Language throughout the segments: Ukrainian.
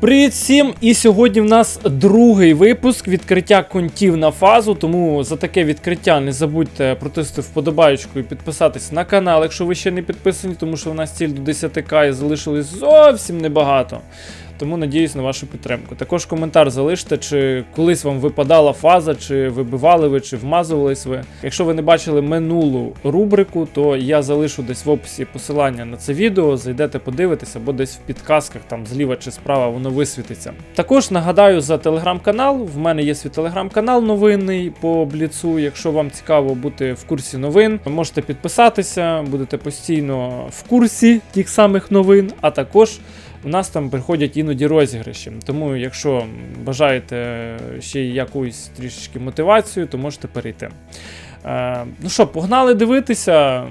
Привіт всім! І сьогодні в нас другий випуск відкриття контів на фазу. Тому за таке відкриття не забудьте протиснути вподобайку і підписатись на канал, якщо ви ще не підписані, тому що в нас ціль до 10к і залишилось зовсім небагато. Тому надіюсь на вашу підтримку. Також коментар залиште, чи колись вам випадала фаза, чи вибивали ви, чи вмазувались ви. Якщо ви не бачили минулу рубрику, то я залишу десь в описі посилання на це відео. Зайдете подивитися, або десь в підказках, там зліва чи справа воно висвітиться. Також нагадаю за телеграм-канал. В мене є свій телеграм-канал новинний по бліцу. Якщо вам цікаво бути в курсі новин, ви можете підписатися, будете постійно в курсі тих самих новин, а також. У нас там приходять іноді розіграші. Тому, якщо бажаєте ще якусь трішечки мотивацію, то можете перейти. Е, ну що, погнали дивитися.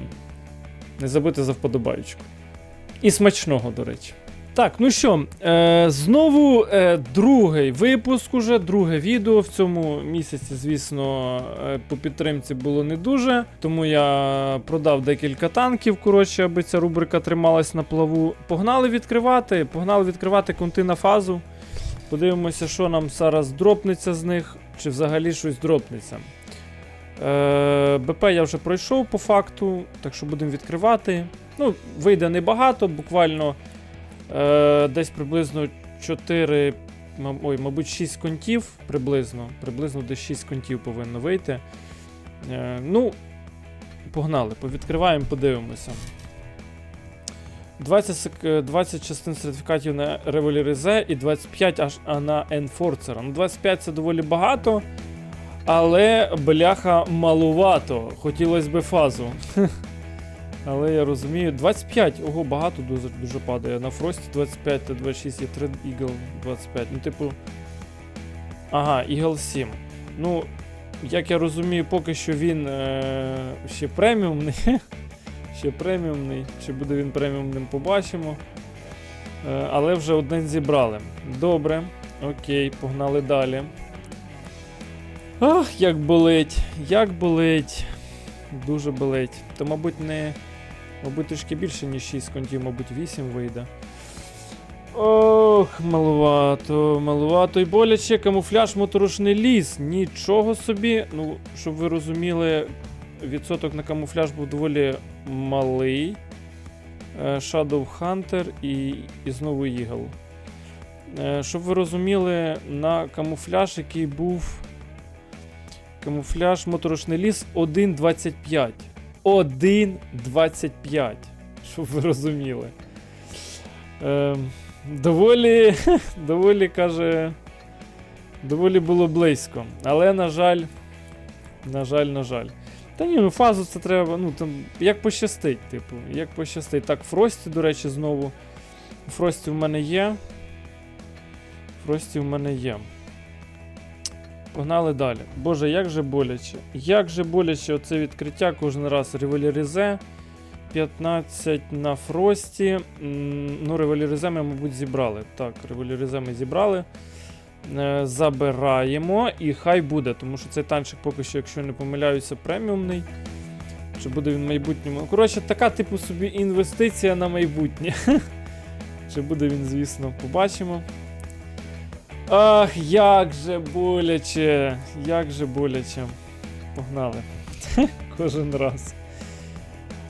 Не забудьте за вподобайку. І смачного, до речі. Так, ну що, е, знову е, другий випуск уже, друге відео. В цьому місяці, звісно, е, по підтримці було не дуже. Тому я продав декілька танків, коротше, аби ця рубрика трималась на плаву. Погнали відкривати, погнали відкривати конти на фазу. Подивимося, що нам зараз дропнеться з них, чи взагалі щось дропнеться. Е, БП я вже пройшов по факту, так що будемо відкривати. Ну, вийде небагато, буквально е, десь приблизно 4, ой, мабуть, 6 контів приблизно. Приблизно десь 6 контів повинно вийти. Е, ну, погнали, повідкриваємо, подивимося. 20, сек- е, 20 частин сертифікатів на революризе і 25 аж на Enforcer. Ну, 25 це доволі багато. Але бляха малувато. Хотілося б фазу. Але я розумію. 25, ого, багато дуже, дуже падає. На Фрості 25 та 26 є 3 Eagle 25. Ну, типу. Ага, Eagle 7. Ну, як я розумію, поки що він е- ще преміумний. ще преміумний. Чи буде він преміумним, побачимо. Е- але вже один зібрали. Добре. Окей, погнали далі. Ах, як болить, як болить. Дуже болить. То, мабуть, не. Мабуть, трішки більше, ніж 6 контів, мабуть, 8 вийде. Ох, малувато, малувато і боляче. Камуфляж моторошний ліс. Нічого собі. Ну, щоб ви розуміли, відсоток на камуфляж був доволі малий. Е, Shadow Hunter і, і знову Eagle. Е, Щоб ви розуміли, на камуфляж, який був. Камуфляж моторошний ліс 1.25. 1.25. Щоб ви розуміли. Ем, доволі, доволі каже. Доволі було близько. Але, на жаль, на жаль, на жаль. Та ні, ну фазу це треба, ну там, як пощастить, типу, як пощастить. Так, Фрості, до речі, знову. Фрості в мене є. Фрості в мене є. Погнали далі. Боже, як же боляче. Як же боляче оце відкриття кожен раз. Революризе. 15 на Фрості. Ну, революризе ми, мабуть, зібрали. Так, революризе ми зібрали. Е, Забираємо і хай буде, тому що цей танчик поки що, якщо не помиляюся, преміумний. Чи буде він в майбутньому? Коротше, така, типу, собі інвестиція на майбутнє. Чи буде він, звісно, побачимо. Ах, як же боляче, як же боляче. Погнали. Кожен раз.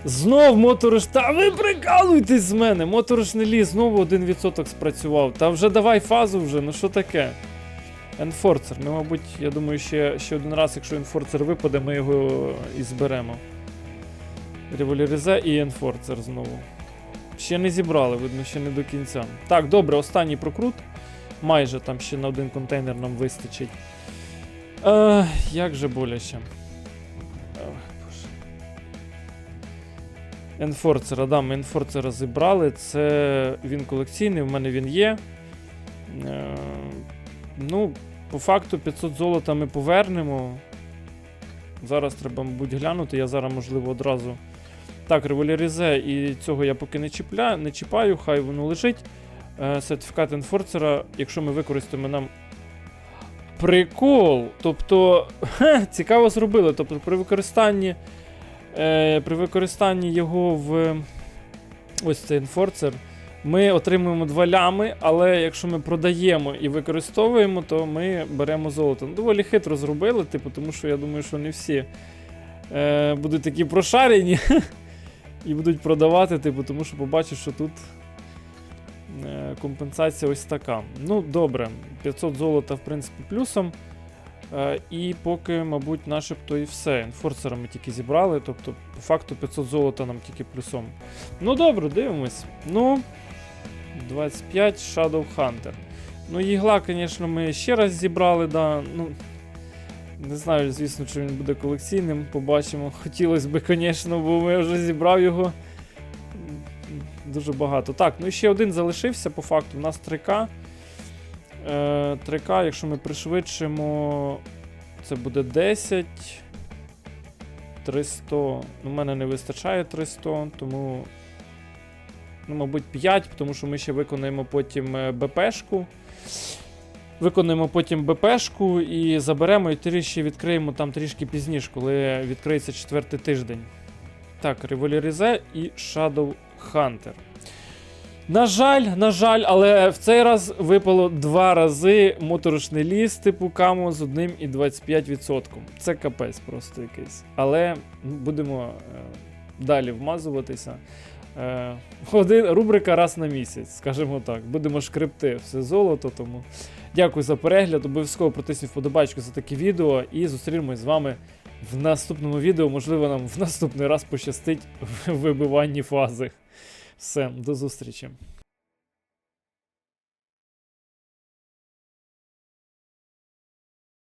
Знов моториш. Та ви прикалуєтесь з мене! Моторошний ліс знову 1% спрацював. Та вже давай фазу вже, ну що таке? Енфорцер. Ми, мабуть, я думаю, ще, ще один раз, якщо енфорцер випаде, ми його і зберемо. Революризе і енфорцер знову. Ще не зібрали, видно, ще не до кінця. Так, добре, останній прокрут. Майже там ще на один контейнер нам вистачить. Ех, як же боляче. Енфорцера, да, ми енфорцера зібрали. Це він колекційний, в мене він є. Е, ну, по факту 500 золота ми повернемо. Зараз треба, мабуть, глянути. Я зараз, можливо, одразу. Так, революризе, і цього я поки не чіпля, не чіпаю, хай воно лежить. Е, сертифікат енфорцера, якщо ми використаємо нам. Прикол! Тобто, хе, цікаво зробили. Тобто, при використанні е, при використанні його в ось цей енфорцер ми отримуємо 2 лями, але якщо ми продаємо і використовуємо, то ми беремо золото. Ну, доволі хитро зробили, типу, тому що я думаю, що не всі е, будуть такі прошарені і будуть продавати, типу, тому що побачать, що тут компенсація ось така. Ну, добре, 500 золота, в принципі, плюсом. Е, і поки, мабуть, начебто і все. Енфорсера ми тільки зібрали, тобто, по факту 500 золота нам тільки плюсом. Ну добре, дивимось. Ну, 25 Shadow Hunter. Ну, їгла, звісно, ми ще раз зібрали, да. Ну, не знаю, звісно, чи він буде колекційним. Побачимо. Хотілося б, звісно, бо ми вже зібрав його. Дуже багато. Так, ну і ще один залишився по факту. У нас 3К. Е, 3К, якщо ми пришвидшимо, це буде 10. 300. Ну, в мене не вистачає 300, тому. Ну, мабуть, 5, тому що ми ще виконаємо потім е, БПшку. Виконаємо потім БПшку і заберемо і трішки відкриємо там трішки пізніше, коли відкриється четвертий тиждень. Так, Револірізе і Shadow Hunter. На жаль, на жаль, але в цей раз випало два рази моторошний ліс типу камо з 1,25%. Це капець просто якийсь. Але ну, будемо е, далі вмазуватися. Е, один, рубрика раз на місяць, скажімо так. Будемо шкребти все золото. Тому дякую за перегляд. Обов'язково протисніть вподобайку за таке відео і зустрінемось з вами в наступному відео. Можливо, нам в наступний раз пощастить в вибиванні фази. Все, до зустрічі.